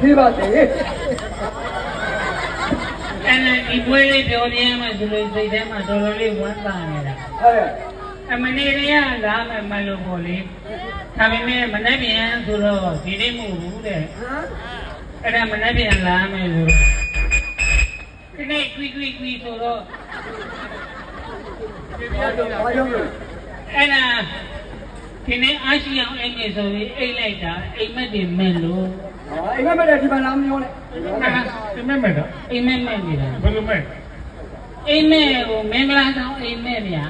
ဒီပါစေအဲ့ဒါဒီပွဲလေးပြောပြမှဆိုလို့စိတ်ထဲမှာတော်တော်လေးဝမ်းသာနေတာဟဲ့အမနေရလာမယ်မလို့ပေါ့လေဒါပေမဲ့မနေ့ပြန်ဆိုတော့ဒီနေ့မဟုတ်ဘူးတဲ့ဟမ်အဲ့ဒါမနေ့ပြန်လာမယ်ဆိုဒီနေ့ကွီကွီကွီဆိုတော့ဘာလို့ဘာလို့လဲအဲ့ဒါဒီနေ့အားရှိအောင်အိမ်နေဆိုပြီးအိတ်လိုက်တာအိမ်မက်တွေမဲ့လို့ဟာ အိမ်မက်တဲ့ဒီမှာလာမပြောနဲ့ဒီမဲ့မဲ့တော့အိမ်မက်မဲ့နေတာဘယ်လိုမဲ့အိမ်မက်ကိုမင်္ဂလာဆောင်အိမ်မက်ဗျာ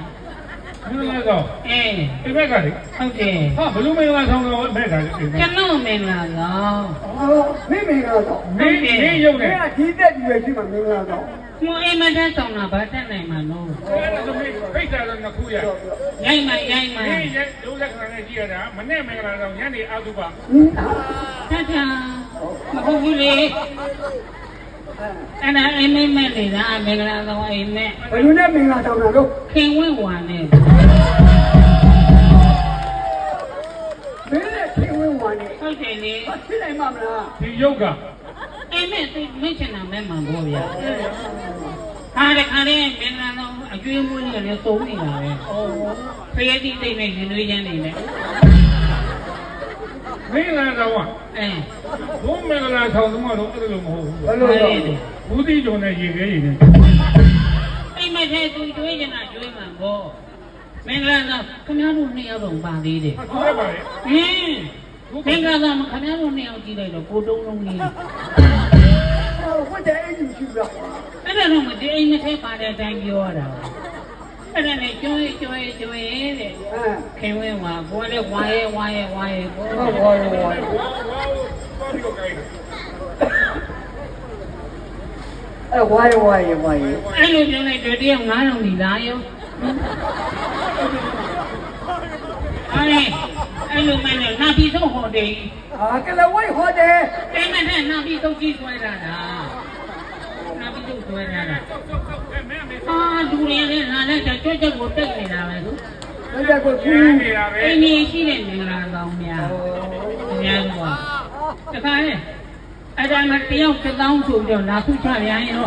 ဘယ်လိုလဲတော့အေးဒီမဲ့ကလေဟုတ်တယ်ဟာဘယ်လိုမဲ့လာဆောင်တော့မဲ့တာလေဒီမဲ့ကျွန်တော်မင်္ဂလာဆောင်ဟောမိမင်္ဂလာတော့မင်းမင်းရုပ်မနေင်းကဒီတက်ကြီးပဲရှိမှမင်္ဂလာ တော့မအိမ်မက်တဲ့ဆောင်တာဘာတက်နိုင်မှာလို့အဲ့ဒါဆိုမင်းဖိတ်တာတော့နှစ်ခုရရိုက်မှရိုက်မှမင်းရဲ့ဒုလက္ခဏာနဲ့ကြည့်ရတာမနဲ့မင်္ဂလာဆောင်ညနေအတုပါဟင်းဟာချာချာမဟုတ်ဘူးလေအဲ့ဒါအိမ်မက်မဲ့နေတာမင်္ဂလာဆောင်အိမ်မက်ဘယ်လိုနဲ့မင်္ဂလာတောင်းတာလို့ခင်ဝင့်ဝါနဲ့မင်းနဲ့ခင်ဝင်းဝါနေဟုတ်တယ်လေမဖြစ်နိုင်မှာမလားဒီရုပ်က အိမ်မက်သိမင်းချင်တာမဲ့မှာပေါ့ဗျာဟာတခါလေးမင်္ဂလာဆောင်အကျွေးမွေးနေတယ်သုံးနေတာပဲဖရဲတိတိတ်နဲ့ရင်သွေးချမ်းနေတယ်မင်္ဂလာဆောင်ကအဲဘုမင်္ဂလာဆောင်သမားတော့အဲ့လိုမဟုတ်ဘူးဘယ်လိုတော့ဘူးတိကျော်နဲ့ရေခဲရေနဲ့အိမ်မက်ထဲသူကျွေးချင်တာကျွေးမှာပေါ့မင်္ဂလာဆောင်ခင်ဗျားတို့နှစ်ယောက်တော့ပါသေးတယ်ဟုတ်ကဲ့ပါလေဟင်းမင်္ဂလာဆောင်ခင်ဗျားတို့နှစ်ယောက်ကြည့်လိုက်တော့ကိုတုံးလုံးကြီးဟော ဝတ်တဲ့အိမ်ယူရှိတာအဲ့ဒါတော့မဒီအိမ်မထဲပါတဲ့အတိုင်းပြောရတာအဲ့ဒါနဲ့ကျွေးကျွေးကျွေးတဲ့ဟမ်ခင်ဝင်းကကိုယ်လည်းဝါရဲဝါရဲဝါရဲပေါ့ဟုတ်ပါရောပါဝါဝါဘာဒီကိုကိုင်းအဲ့ဝါရဝါရဝါရအဲ့လိုပြောလိုက်တော့တယောက်9000ဒီလားယောအဲ့အဲ့လိုမှလည်းနာပြီးဆုံးဟောတယ်အာကလဝိုက်ဟောတယ်အဲ့မနဲ့နာပြီးဆုံးကြီးဆွဲတာလားနာပြီး ဆုံးဆွဲတာလားအာဒူရင်းလည်းလာလိုက်တော့ကြွကြွကိုတိတ်နေတာပဲသူဘယ်ကကိုသူကျန်းနေတာပဲအိမ်ကြီးရှိတဲ့မင်္ဂလာဆောင်များအများကြီးပါတခါလေအဲ့ဒါမှတယောက်တစ်သောင်းဆိုပြီးတော့လာခုချရရင်ရော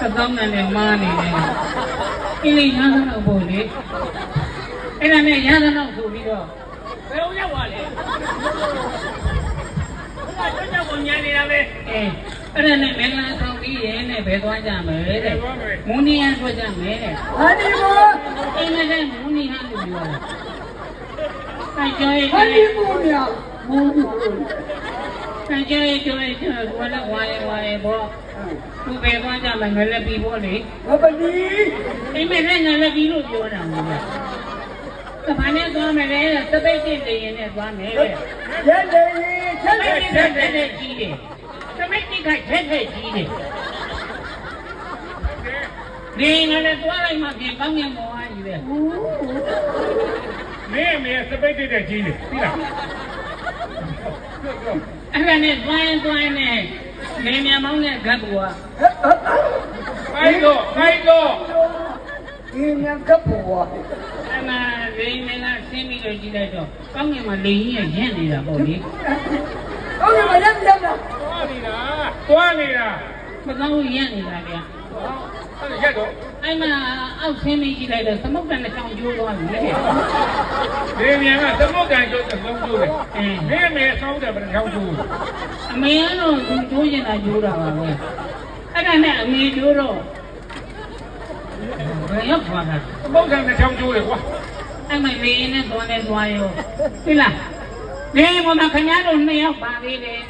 တစ်သောင်းနဲ့လည်းမားနေတယ်အင်းလေးရသလောက်ပို့လေအဲ့ဒါနဲ့ရသလောက်ဆိုပြီးတော့ဘယ်လိုရောက်ပါလဲ ဘုရားကြောင့်ညံနေတာပဲအဲအဲ့ဒါနဲ့မင်္ဂလာဆောင်ပြီးရဲနဲ့ဘယ်သွားကြမလဲတဲ့မူနီယန်ထွက်ကြမယ်တဲ့ဟာဒီမောအိမ်နဲ့မူနီယန်လို့ပြောတာအဲကျော်ရဲ့ဟာဒီမောမြာမူဒီအဲကျော်ရဲ့ကျော်ရဲ့ကျော်ကလည်းဝါရဲဝါရဲပေါ့သူဘယ်သွားကြမလဲငလည်းပြီးပေါ့လေမပလီအိမ်မက်နဲ့ငါလည်းပြီးလို့ပြောတာမဟုတ်လား။ တပန်းနဲ့သွားမယ်လေသပိတ်တင်တင်နဲ့သွားမယ်လေရဲလေချ။က်သလပိက်တ်ချတင်က်တလက်င်ကြီးတယ်။သပိတ်တင်ကချက်ချက်ကြီးတယ်။ဒီငါလည်းသွားလိုက်မှပြင်ကောင်းမြတ်မောအားကြီးပဲမင်းမင်းစပိတ်တဲ့ကြီးလေသိလား။အဲ့ဒါနဲ့သွားရင်သွားရင်နဲ့မင်းမြန်မောင်းတဲ့ဂတ်ဘူကခိုင်းတော့ခိုင်းတော့ဒီမြတ်ကပ်ပေါ် အမှလိန်နဲ့ဆင်းပြီးတော့ကြည့်လိုက်တော့ကောင်းမြတ်မှာလိန်ကြီးရင့်နေတာပေါ့လေဟုတ်ကဲ့မရမ်းရမ်းလားသွားနေတာသွားနေတာ။မကောင်းဘူးရင့်နေတာဗျာအဲ့ရက်တော့။အဲ့မှာအောက်ဆင်းပြီးကြည့်လိုက်တော့သမုတ်တန်တစ်ချောင်းကျိုးသွားပြီလေဒီမြန်ကသမုတ်ကန်ကျုပ်သုံးကျိုးတယ်မင်းမင်းဆောင်းတယ်ဘယ်နှောင်းကျိုးအမေကတော့သူကျိုးနေတာကျိုးတာပါပဲအဲ့ဒါနဲ့အမေကျိုးတော့ဘယ်ရောက်သွားတာသမုတ်ကန်နှောင်းကျိုးတယ်ကွာ အဲ့မလေးနဲ့သွားနေသွားရောသိလားဒီဘုမခင်ဗျားတို့နှစ်ယောက်ပါသေးတယ်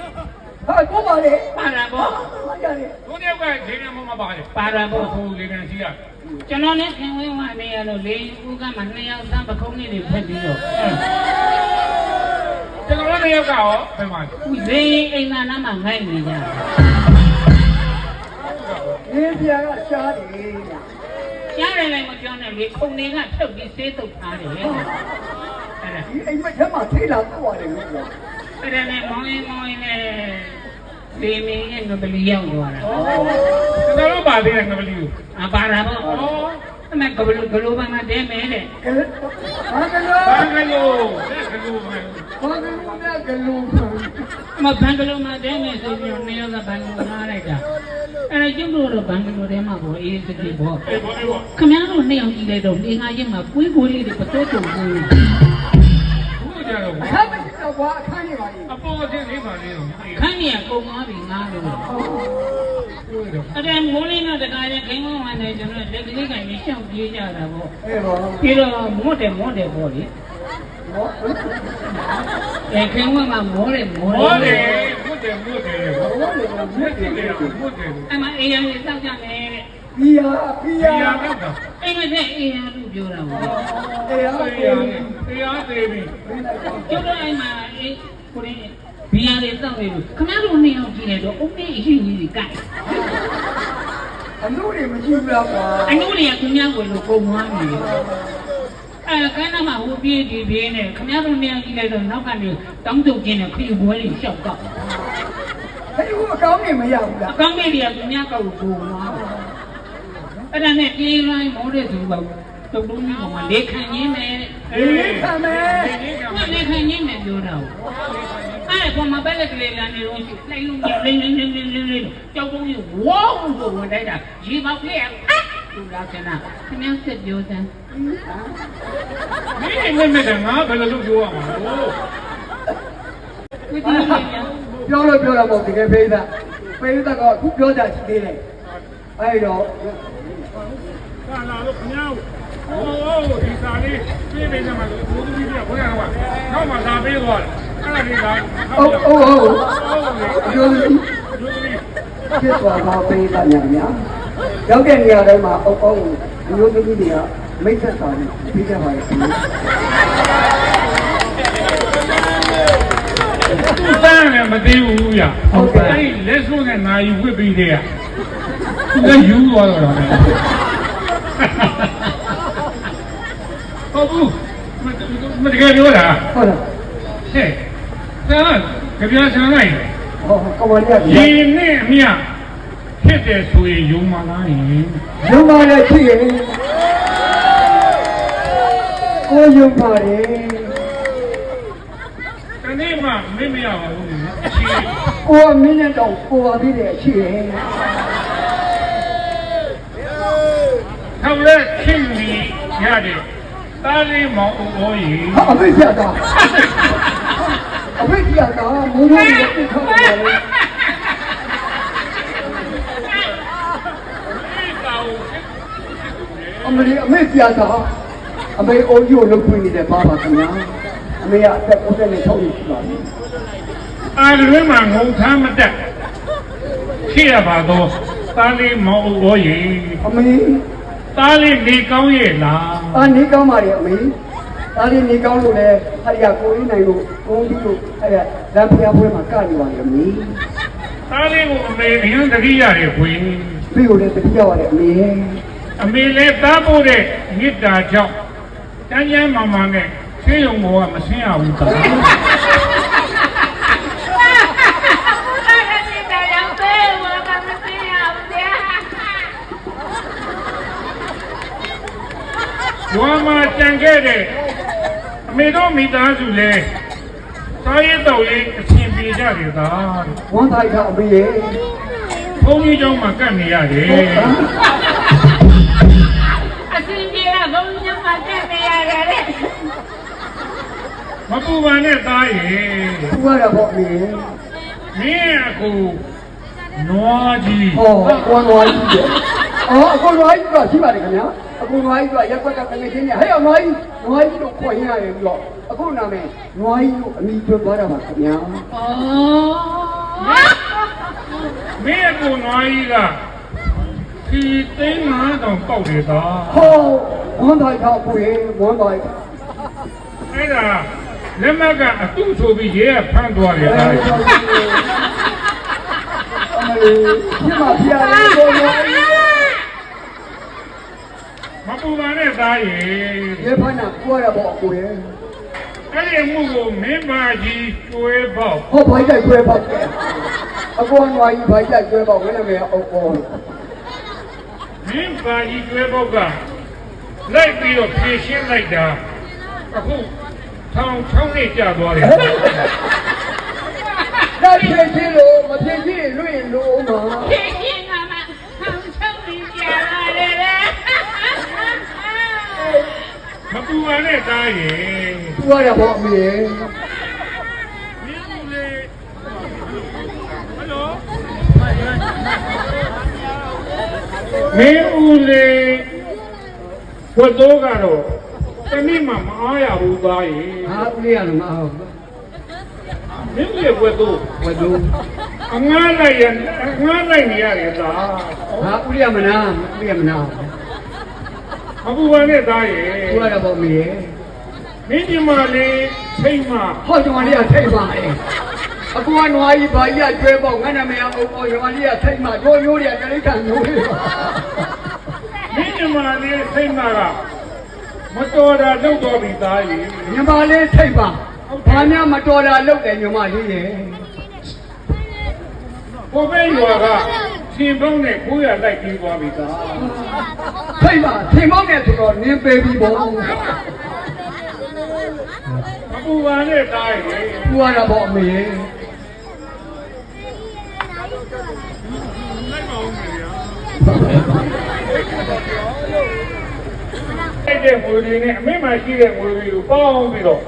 ဟာကိုပါလေပါတာပေါ့ဟာကြတယ်ဘုန်းကြီးကဒီနေ့မှမပါတယ်ပါတာပေါ့ဟိုလေးကန်ရှိရကျွန်တော်နဲ့ခင်ဝင်းဝနေရတော့လေဦးကမှနှစ်ယောက်သားပခုံးလေးတွေဖက်ပြီးတော့ကျွန်တော်လည်းရောက်ရောဘယ်မှာဦးလေအိမ်သာနားမှာငိုက်နေကြဒီပြာကရှားတယ် ညာရှားတယ်လည်းမပြောနဲ့လေခုံတွေကဖြုတ်ပြီးဆေးတုပ်ထားတယ်အဲ့ဒါဒီအိမ်မက်ထဲမှာထိလာတော့တယ်လို့ပြောအဲ့ဒါနဲ့မောင်းရင်မောင်းရင်လည်းဒီမင်းရဲ့ငပလီရောက်သွားတာကျွန်တော်တို့ပါသေးတယ်ငပလီကိုအပါတာပေါ့ဩအအမေကဘလို့ဘလို့ဘာမှတဲမဲတဲ့ကဲဘာကလို့ဘာကလို့ကလို့ မလဲဘာကလို့နဲ့ကလို့အမဘန်ကလေးမှတဲမဲဆိုပြီးနေရောကဘန်ကလေးနားလိုက်တာအဲ့ဒါကျုပ်တို့တော့ဘန်ကလေးထဲမှာပေါ့အေးစတိပေါ့အေးဘောအေးဘောခမည်းတော်နှစ်ယောက်ကြည့်လိုက်တော့နေငါရင်မှာကွေးကွေးလေးတွေပတ်သက်တုံဘူးဘူးကြတော့အခါမရှိတော့ကွာအခါနေပါလေအပေါ်ချင်းလေးပါလေတော့ခန်းကြီးကကုံသွားပြီငါလို့ဘူးတော့အဲ့ဒါမိုးလေးနဲ့တခါကျခိန်းမမှန်တယ်ကျွန်တော်လက်ကလေးကကြီးရှောက်ပြေးကြတာပေါ့အေးပါပြီးတော့မွတ်တယ်မွတ်တယ်ပေါ့လေနော် အဲခိန်းမမှမောတယ်မောဟောတတယ်ယ်ဘုတ်တယ်ဘုတ်တယ်ဘုတ်ဘာလို့လဲမတယ်င်းတဘုည်းတ်တယ်ဘုတ်တယ်အမအေးရလေးတောက်ကြမယ်တဲ့ဘီယာဘီဒီယာရတော့အိမ်မက်အေးရလို့ပြောတာပေါ့အေးဟာတရားကိုတရားသေးပြီကျုပ်တို့အိမ်မှာအေးကိုရင်းဘီယာလေးတောက်နေလို့ခမည်းတော်နှစ်ယောက်ကြည့်လိုက်တော့အုံးလေးအရှိကြီးကြီးကတ်အလို့တွေမကြည့်ဘူးလားကွာအနုတွေကသူများဝင်လို့ပုံသွားနေတယ် အဲကန်းနာမှာဟိုပြေးဒီပြေးနဲ့ခမည်းတော်နှစ်ယောက်ကြည့်လိုက်တော့နောက်ကနေတောင်းတုတ်ကျင်းနဲ့ခရီးပွဲလေးလျှောက်တော့ဟဲ့ဟိုအကောင်းနေမရဘူးလားအကောင်းလေးတွေကသူများကောက်ကိုပုံသွားအဲ့ဒါနဲ့ပြေးလိုက်မောတဲ့သူကတုတ်တုံးကြီးကောင်ကလေခံရင်းနဲ့အေးခံမယ်ဘာလေခံရင်းနဲ့ပြောတာအဲ့ပေါ်မှာပဲလက်ကလေးလာနေတော့လိုက်လုံးလေးလေးလေးလေးလေးလေးကြောက်တုံးကြီးဝေါးကိုဝင်တိုက်တာရေပေါက်လေးအာ သူလာကနာခင်ဗျားဆက်ပြောစမ်းမင်းနဲ့နဲ့ငါဘယ်လိုလုပ်ပြောရမှာလဲဝိသီလေးများပြောလို့ပြောတာမဟုတ်တကယ်ပိဿပိဿကအခုပြောတာရှိသေးတယ်အဲ့တော့ဟာလာလို့ခင်ဗျားဟိုးဒီစာလေးပြေးနေကြမှာလို့ဘုသူကြီးကဘုရားကနောက်မှသာပေးသွားတယ်အဲ့ဒါလေးကဟုတ်ဟုတ်ဟုတ်ဟုတ်ပြောလို့လူကြီးဖြစ်သွားတော့ပိဿညာညာ ရောက်တဲ့နေရာတိုင်းမှာအုပ်အုပ်အမျိုးသမီးတွေကမိတ်ဆက်ဆောင်ပြီးကြပါရဲ့သူတန်းလည်းမသိဘူးဗျဟုတ်ကဲ့အဲ့လက်စွန်းနဲ့နာယူဝစ်ပြီးတဲ့ကသူလည်းယူသွားတော့တယ်ဟုတ်ဘူးမတကယ်ပြောတာဟုတ်လားဟဲ့ဒါကကြပြဆန်းလိုက်ဟောကမလေးကရေနဲ့အမြ ဖြစ်တယ်ဆိုရင်ယုံမှလားယင်ရုံပါလေဖြစ်ရင်ကိုယုံပါတယ်တနေ့မှမင်းမရပါဘူးအချင်းကိုကမင်းနဲ့တော့ကိုပါသေးတယ်အရှိရင်ထောက်လက်ခင်ကြီးရတယ်တားလေးမောင်အိုအိုးကြီးဟာအမေပြတာအမေပြတာမူးမူးရဲ့ပြထားတယ်လေ ဒီကောင် အမေအမေပြတာအမေအိုးကြီးကိုလုပ်ခွင့်နေတယ်ပါပါခင်ဗျာအမေကအသက်96နှစ်ရှိပါပြီအာရွေးမှာငုံခမ်းမတက်ဖြစ်ရပါတော့တားလေးမောင်အိုအိုးကြီးအမေတားလေးနေကောင်းရဲ့လားအာနေကောင်းပါလေအမေဒါလေးနေကောင်းလို့လေဟာဒီကကိုရင်းနိုင်လို့ကိုကြီးလို့အဲ့ဒါလမ်းဖျားပွဲမှာကနေပါလေအမေတားလေးကိုအမေအရင်တတိရတယ်ခွေပြီးကိုလည်းတတိယပါလေအမေ အမေလည်းတားဖို့တဲ့မေတ္တာကြောင့်တန်းချမ်းမာမာနဲ့ဆေးရုံဘောကမဆင်းရဘူးသားရွာမှာကြံခဲ့တဲ့အမေတို့မိသားစုလဲစားရတော့ရေးအရှင်ပြေကြတယ်သားဝမ်းတိုင်းကအမေရဲ့ဘုန်းကြီးကျောင်းမှာကတ်နေရတယ် ပူပါနဲ့သားရေသူရတာပေါ့အမေမင်းအခုနွားကြီးဟောကိုနွားကြီးတယ်အော်အကိုနွားကြီးကရှိပါတယ်ခင်ဗျာအကိုနွားကြီးကရက်ွက်ကတကယ်ချင်းနေဟဲ့နွားကြီးနွားကြီးတို့ခေါ်ရရတယ်ပြီးတော့အခုနာမည်နွားကြီးတို့အမိကျွတ်သွားတာပါခင်ဗျာဩမင်းအခုနွားကြီးကဒီသိန်းငါးတောင်ပေါက်တယ်သားဟောဝမ်းတိုင်းကကိုရေဝမ်းတိုင်းအဲ့ဒါ လက်မကအတုဆိုပြီးရဲကဖမ်းသွားတယ်သားအမေဒီမှာပြရတယ်ကိုနွားကြီးမပူပါနဲ့သားရေရေဖနာကိုရပေါ့ကိုရေအဲ့ဒီအမှုကိုမင်းပါကြီးကျွေးပေါ့ဟောဘိုက်တိုက်ကျွဲပေါ့အကိုနွားကြီးဘိုက်တိုက်ကျွဲပေါ့ဘယ်နဲ့မဲအုပ်ပေါ်မင်းပါကြီးကျွဲပေါ့ကလိုက်ပြီးတော့ဖြည့်ရှင်းလိုက်တာအခု ထောင်ချောင်းနဲ့ကြာသွားတယ်ဒါဖြည့်ချင်းလို့မဖြည့်ချင်းလွင့်လို့မှာဖြည့်ရှင်းတာမှထောင်ချုံပြီးကြာလာတယ်လေမပူပါနဲ့တားရင်သူရတာပေါ့အမေမင်းဦးလေးဟယ်လိုမင်းဦးလေးဝတ်တော့ကတော့ တနည်းမှမအားရဘူးသားရင်ဟာဦးလေးရလို့မအောင်မင်းဦးလေးဝတ်တော့ဝတ်လို့အငားလိုက်ရအငားလိုက်နေရတယ်သားဟာဦးလေးရမနာဦးလေးရမနာမပူပါနဲ့သားရင်သူရတာပေါ့အမေမင်းဒီမလေးထိတ်မှဟောကျွန်မလေးကထိတ်ပါလေအကူကနွားကြီးဘာကြီးကကျွဲပေါ့ငါနာမည်အုပ်ပေါ့ကျွန်မလေးကထိတ်မှတို့မျိုးတွေကတိရစ္ဆာန်မျိုးတွေပါမင်းဒီမလေးထိတ်မှက မတော်တာလုပ်တော်ပြီသားရင်ညီမလေးထိတ်ပါဘာများမတော်တာလုပ်တယ်ညီမလေးရဲ့ကိုပဲရွာကရှင်ပေါင်းနဲ့ကိုရလိုက်ပြီးသွားပြီသားထိတ်ပါသင်မောင်းနေဆိုတော့နင်းပေးပြီးပေါ့မပူပါနဲ့သားရင်သူရတာပေါ့အမေလိုက်ပါဦးမယ် ဗျာအဲ့တဲ့ငွေတွေနဲ့အမေမှရှိတဲ့ငွေတွေကိုပေါင်းပြီးတော့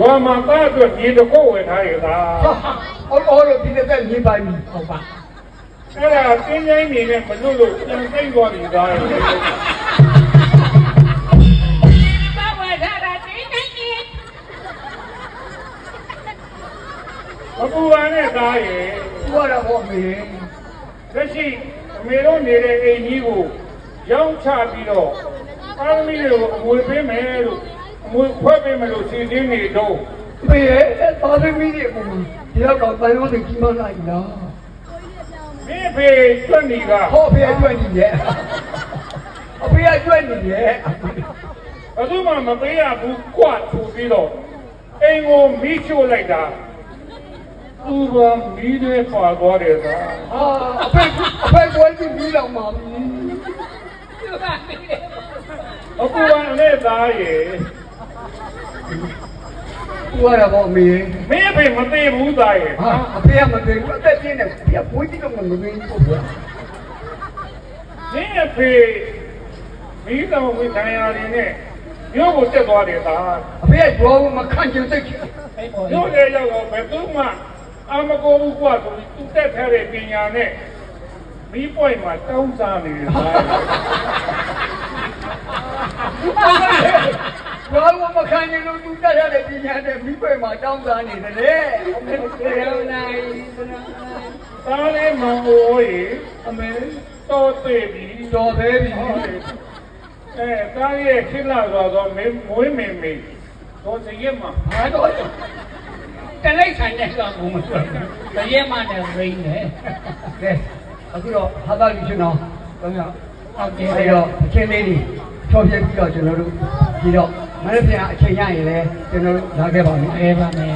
ဝါမသားအတွက်မြေတစ်ခုဝယ်ထားရတာအော်အော်လို့ဒီတဲ့မြေပါပြီဟုတ်ပါအဲ့ဒါတင်းချိုင်းနေနဲ့မလွတ်လို့ပြန်သိမ့်သွားပြီသားရင်ဘာဝထားတာတင်းနေနေမပူပါနဲ့သားရင်သူရတာပေါ့အမေလက်ရှိအမေတို့နေတဲ့အိမ်ကြီးကိုရောင်းချပြီးတော့ အားသမီးတွေကိုအမွေပေးမယ်လို့အမွေခွဲပေးမယ်လို့စီစဉ်နေတော့အမေရဲ့သာသမီတွေပုံမှာဒီတော့တော့ပန်းရောတွေကြီးမလာဘူးလားမင်းဖေကျွတ်နေကဟောဖေးကျွတ်နေရဲ့အဖေကကျွတ်နေရဲ့ဘယ်သူမှမပေးရဘူးကွာထူပြီးတော့အိမ်ကိုမိချို့လိုက်တာသူကမိတွေပါသွားတယ်သာဟာအဖေအဖေကွယ်ကြည့်ပြီးတော့မှာပြီ အခုကလည်းသားရဲ့သူရတာပေါ့အမေမင်းဖေမသေးဘူးသားရဲ့ဟာအဖေကမသိဘူးအသက်ပြင်းတယ်ပြပွေးကြည့်တော့မမင်းဘူးဗျာမင်းအဖေမိတော်ဝင်ခံရတယ်နဲ့မြို့ကိုတက်သွားတယ်သားအဖေကကြောမခန့်ချင်စိတ်ချင်မြို့လေရောက်တော့ဘယ်သူမှအာမကိုဘူးကွာဆိုပြီးသူတက်ထားတဲ့ပညာနဲ့မီးပွိုင်မှာတောင်းစားနေတယ်သား ကြောမခန့်ချင်လို့သူတက်ရတဲ့ပညာနဲ့မိပွေမှာတောင်းစားနေတယ်လေအမေရောနိုင်သားလေးမောင်အိုးရေအမေတော်သေးပြီတော်သေးပြီဟုတ်တယ်အဲသားရဲ့ခိလာသွားတော့မင်းမွေးမင်းမေတော့စရက်မှာဟာတော့တလိုက်ဆိုင်တဲ့ကောင်ကိုမဆွဲတရဲမနဲ့ရင်းနေကဲအခုတော့ဟာသာလူရှင်တော်တော့ရဟုတ်တယ်အဲ့တော့အချင်းလေး တွေချောပြပြီးတော့ကျွန်တော်တို့ဒီတော့မနေ့ပြန်အချိန်ရရင်လည်းကျွန်တော်တို့လာခဲ့ပါမယ်အဲပါမယ်